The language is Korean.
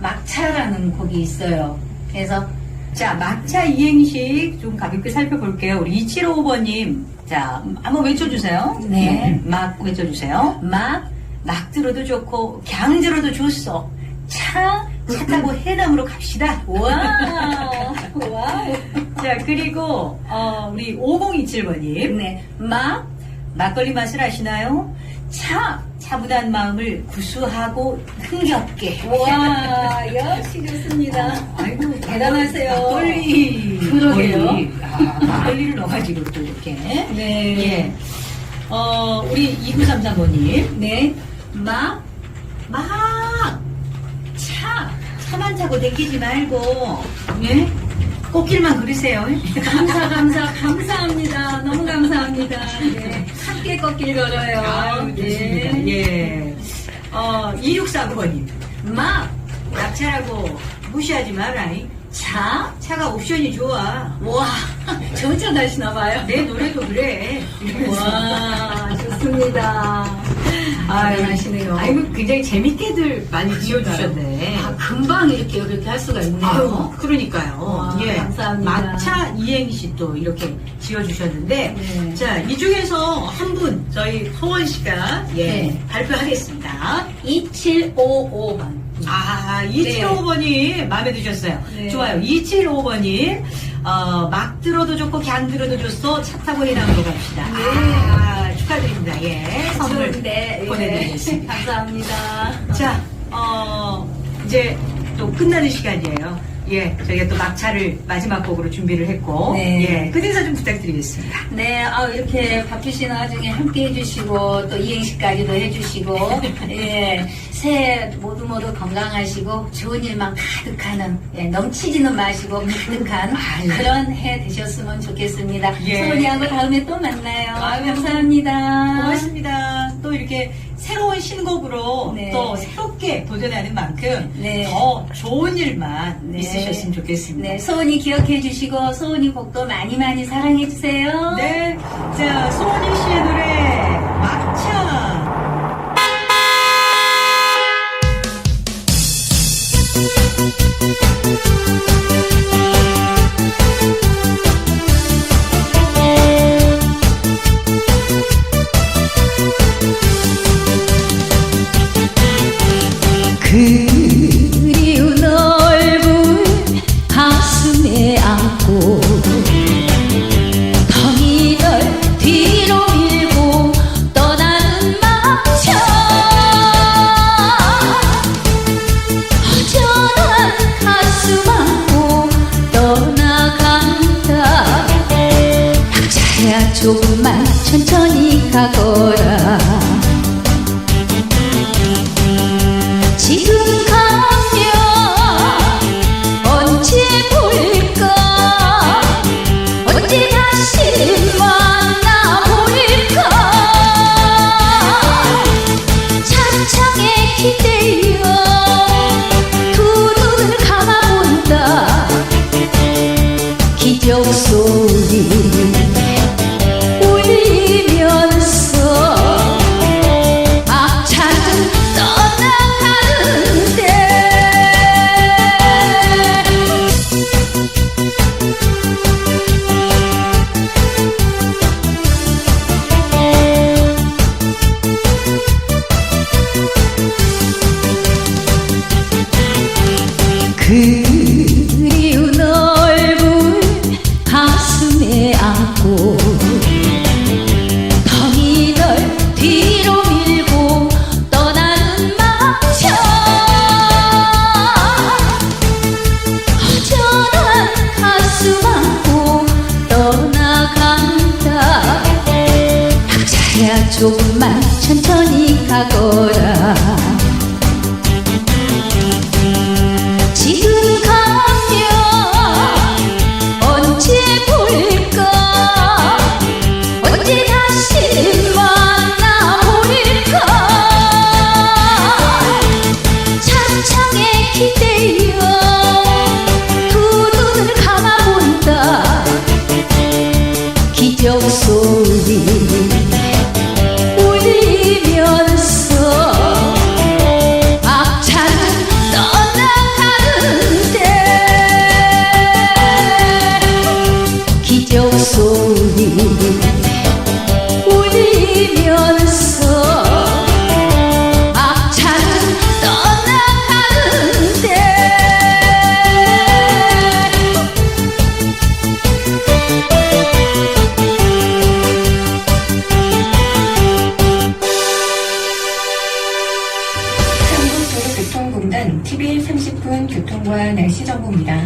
막차라는 곡이 있어요. 그래서 자, 막차 이행식 좀 가볍게 살펴볼게요. 우리 2755번님. 자, 한번 외쳐주세요. 네. 막 외쳐주세요. 막, 막 들어도 좋고, 강 들어도 좋소. 차, 차 타고 해남으로 갑시다. 와우, 와우. 자, 그리고, 어, 우리 5027번님. 네, 막, 막걸리 맛을 아시나요? 차, 차분한 마음을 구수하고 흥겹게. 와, 역시 좋습니다. 아이고, 대단하세요. 막걸리. 그러게요. 막걸리. 아, 막걸리를 넣어가지고 또 이렇게. 네. 예. 어, 우리 2933번님. 네. 막, 막, 차, 차만 타고 댕기지 말고, 예? 꽃길만 그리세요. 감사, 감사, 감사합니다. 너무 감사합니다. 네. 함께 걷길 걸어요. 좋습니다. 네. 예. 어, 2649번님. 막, 낙차라고 무시하지 마라. 이. 차? 차가 옵션이 좋아. 와, 전차 다시나 봐요. 내 노래도 그래. 와, 좋습니다. 대단하시네요. 아이고, 굉장히 재밌게들 많이 지어주셨네. 아, 금방 이렇게 그렇게 할 수가 있네요. 아유, 그러니까요. 와, 예. 감사합니다. 막차 이행시 또 이렇게 지어주셨는데, 네. 자, 이 중에서 한 분, 저희 소원 씨가, 예, 네. 발표하겠습니다. 2755번. 아, 2755번이 마음에 드셨어요. 네. 좋아요. 2755번이, 어, 막 들어도 좋고, 강 들어도 좋소, 차 타고 해남으로 갑시다. 네. 아, 축하드립니다. 예. 선물 좋은데, 예. 보내드리겠습니다. 감사합니다. 자, 어, 이제 또 끝나는 시간이에요. 예, 저희가 또 막차를 마지막 곡으로 준비를 했고, 네. 예, 그 인사 좀 부탁드리겠습니다. 네, 아, 이렇게 바쁘신 와중에 함께 해주시고, 또 이행시까지도 해주시고, 예, 새해 모두 모두 건강하시고, 좋은 일만 가득하는, 예, 넘치지는 마시고, 가득한 아유. 그런 해 되셨으면 좋겠습니다. 예. 소은이하고 다음에 또 만나요. 아유. 감사합니다. 고맙습니다. 또 이렇게 새로운 신곡으로 네. 또 새롭게 도전하는 만큼 네. 더 좋은 일만 네. 있으셨으면 좋겠습니다. 네, 소은이 기억해 주시고, 소은이 곡도 많이 많이 사랑해 주세요. 네. 자, 소원희 씨의 노래, 막차. 조금만 천천히 가거라. 지금 조금만 천천히 가거라. 지금 가면 언제 볼까? 언제 다시 만나 볼까? 창창에 기대어 두 눈을 감아본다. 기적 소리. 정보와 날씨 정보입니다.